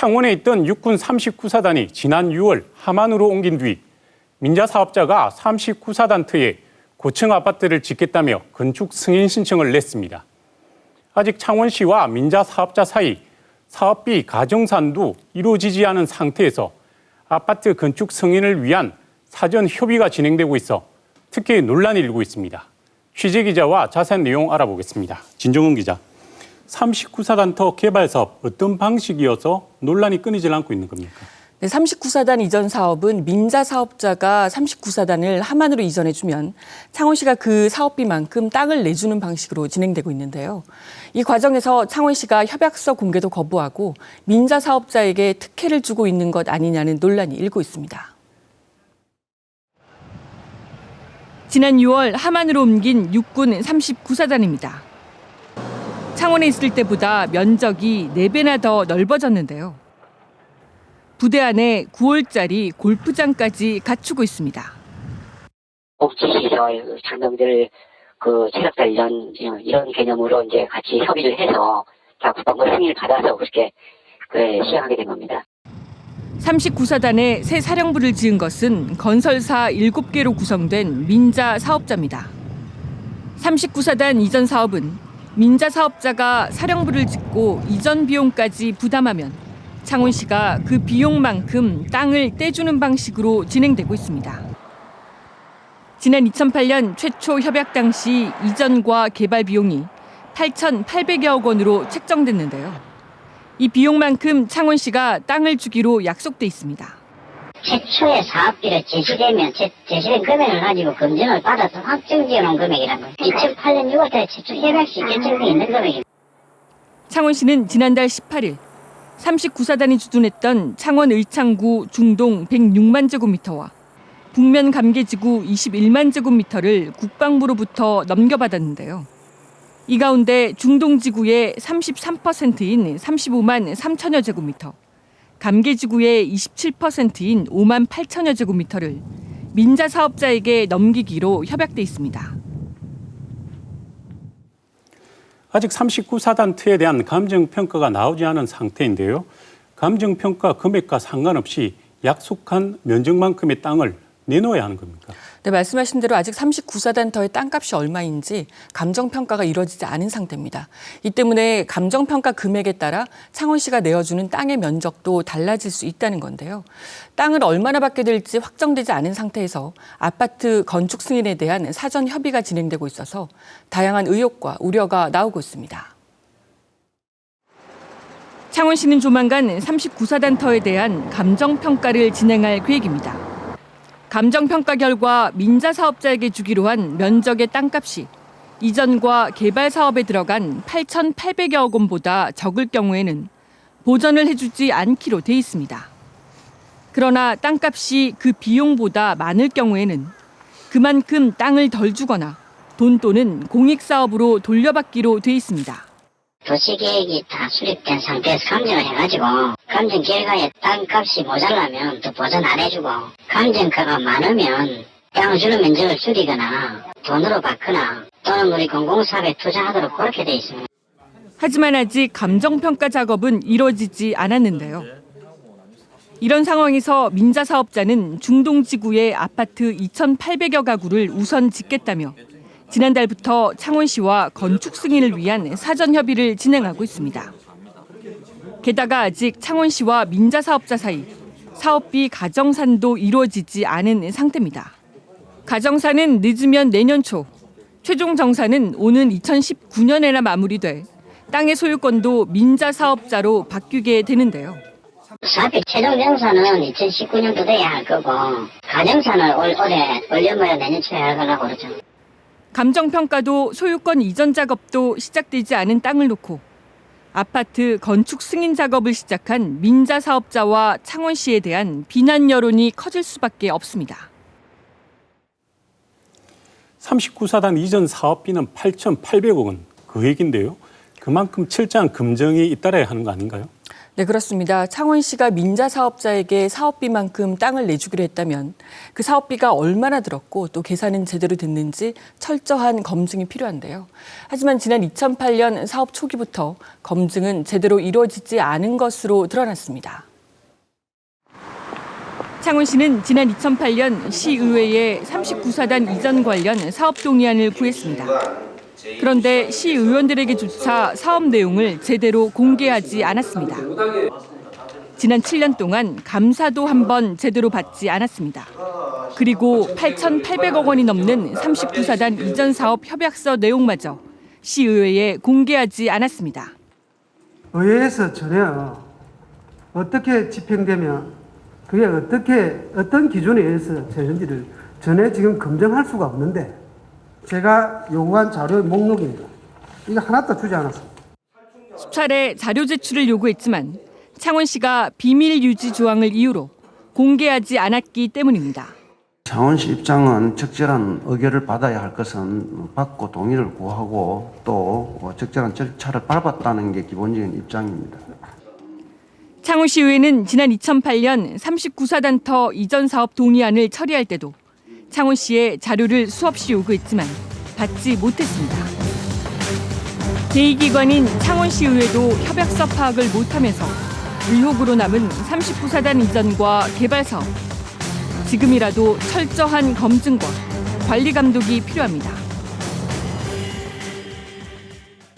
창원에 있던 육군 39사단이 지난 6월 함안으로 옮긴 뒤 민자 사업자가 39사단 터에 고층 아파트를 짓겠다며 건축 승인 신청을 냈습니다. 아직 창원시와 민자 사업자 사이 사업비 가정산도 이루어지지 않은 상태에서 아파트 건축 승인을 위한 사전 협의가 진행되고 있어 특히 논란이 일고 있습니다. 취재 기자와 자세한 내용 알아보겠습니다. 진정은 기자. 39사 단터 개발 사업 어떤 방식이어서 논란이 끊이질 않고 있는 겁니까? 네, 39사단 이전 사업은 민자 사업자가 39사단을 함안으로 이전해주면 창원시가 그 사업비만큼 땅을 내주는 방식으로 진행되고 있는데요. 이 과정에서 창원시가 협약서 공개도 거부하고 민자 사업자에게 특혜를 주고 있는 것 아니냐는 논란이 일고 있습니다. 지난 6월 함안으로 옮긴 육군 39사단입니다. 창원에 있을 때보다 면적이 4배나 더 넓어졌는데요. 부대 안에 9홀짜리 골프장까지 갖추고 있습니다. 그 체력자 이런 이런 개념으로 이제 같이 협의를 해서 다 국방부 승인을 받아서 그렇게 그 시행하게 된 겁니다. 39사단에 새 사령부를 지은 것은 건설사 7개로 구성된 민자 사업자입니다. 39사단 이전 사업은 민자 사업자가 사령부를 짓고 이전 비용까지 부담하면 창원시가 그 비용만큼 땅을 떼주는 방식으로 진행되고 있습니다. 지난 2008년 최초 협약 당시 이전과 개발 비용이 8,800여억 원으로 책정됐는데요. 이 비용만큼 창원시가 땅을 주기로 약속돼 있습니다. 최초의 사업비를 제시되면 제, 제시된 금액을 가지고 검증을 받아서 확정지어 놓은 금액이라는 거예요. 2008년 6월달에 최초 협약시 결정돼 있는 금액입니다. 창원시는 지난달 18일 39사단이 주둔했던 창원 을창구 중동 106만 제곱미터와 북면 감계지구 21만 제곱미터를 국방부로부터 넘겨받았는데요. 이 가운데 중동지구의 33%인 35만 3천여 제곱미터, 감계지구의 27%인 5만 8천여 제곱미터를 민자 사업자에게 넘기기로 협약돼 있습니다. 아직 39사단터에 대한 감정평가가 나오지 않은 상태인데요. 감정평가 금액과 상관없이 약속한 면적만큼의 땅을 내놓아야 하는 겁니까? 네, 말씀하신 대로 아직 39사단터의 땅값이 얼마인지 감정평가가 이루어지지 않은 상태입니다. 이 때문에 감정평가 금액에 따라 창원시가 내어주는 땅의 면적도 달라질 수 있다는 건데요. 땅을 얼마나 받게 될지 확정되지 않은 상태에서 아파트 건축 승인에 대한 사전 협의가 진행되고 있어서 다양한 의혹과 우려가 나오고 있습니다. 창원시는 조만간 39사단터에 대한 감정평가를 진행할 계획입니다. 감정평가 결과 민자 사업자에게 주기로 한 면적의 땅값이 이전과 개발 사업에 들어간 8,800여억 원보다 적을 경우에는 보전을 해주지 않기로 돼 있습니다. 그러나 땅값이 그 비용보다 많을 경우에는 그만큼 땅을 덜 주거나 돈 또는 공익 사업으로 돌려받기로 돼 있습니다. 도시계획이 다 수립된 상태에서 감정을 해가지고 감정 결과에 땅값이 모자라면 또 보전 안 해주고 감정가가 많으면 땅을 주는 면적을 줄이거나 돈으로 받거나 또는 우리 공공사업에 투자하도록 그렇게 돼 있습니다. 하지만 아직 감정평가 작업은 이뤄지지 않았는데요. 이런 상황에서 민자 사업자는 중동 지구의 아파트 2,800여 가구를 우선 짓겠다며 지난달부터 창원시와 건축 승인을 위한 사전 협의를 진행하고 있습니다. 게다가 아직 창원시와 민자 사업자 사이 사업비 가정산도 이루어지지 않은 상태입니다. 가정산은 늦으면 내년 초, 최종 정산은 오는 2019년에나 마무리돼 땅의 소유권도 민자 사업자로 바뀌게 되는데요. 사업비 최종 정산은 2019년도 돼야 할 거고 가정산을 올, 올해 올려면 내년 초에 하려고 그러죠. 감정평가도 소유권 이전 작업도 시작되지 않은 땅을 놓고 아파트 건축 승인 작업을 시작한 민자 사업자와 창원시에 대한 비난 여론이 커질 수밖에 없습니다. 39사단 이전 사업비는 8,800억 원, 그 얘기인데요. 그만큼 철저한 검증이 잇따라야 하는 거 아닌가요? 네, 그렇습니다. 창원시가 민자 사업자에게 사업비만큼 땅을 내주기로 했다면 그 사업비가 얼마나 들었고 또 계산은 제대로 됐는지 철저한 검증이 필요한데요. 하지만 지난 2008년 사업 초기부터 검증은 제대로 이루어지지 않은 것으로 드러났습니다. 창원시는 지난 2008년 시의회에 39사단 이전 관련 사업 동의안을 구했습니다. 그런데 시 의원들에게조차 사업 내용을 제대로 공개하지 않았습니다. 지난 7년 동안 감사도 한 번 제대로 받지 않았습니다. 그리고 8,800억 원이 넘는 39사단 이전 사업 협약서 내용마저 시의회에 공개하지 않았습니다. 의회에서 전혀 어떻게 집행되면 그게 어떻게 어떤 기준에 의해서 되는지를 전혀 지금 검증할 수가 없는데 제가 요구한 자료의 목록입니다. 이거 하나도 주지 않았습니다. 수차례 자료 제출을 요구했지만 창원시가 비밀 유지 조항을 이유로 공개하지 않았기 때문입니다. 창원시 입장은 적절한 의결을 받아야 할 것은 받고 동의를 구하고 또 적절한 절차를 밟았다는 게 기본적인 입장입니다. 창원시의회는 지난 2008년 39사단터 이전 사업 동의안을 처리할 때도 창원시에 자료를 수없이 요구했지만 받지 못했습니다. 제2기관인 창원시의회도 협약서 파악을 못하면서 의혹으로 남은 39사단 이전과 개발 사업. 지금이라도 철저한 검증과 관리 감독이 필요합니다.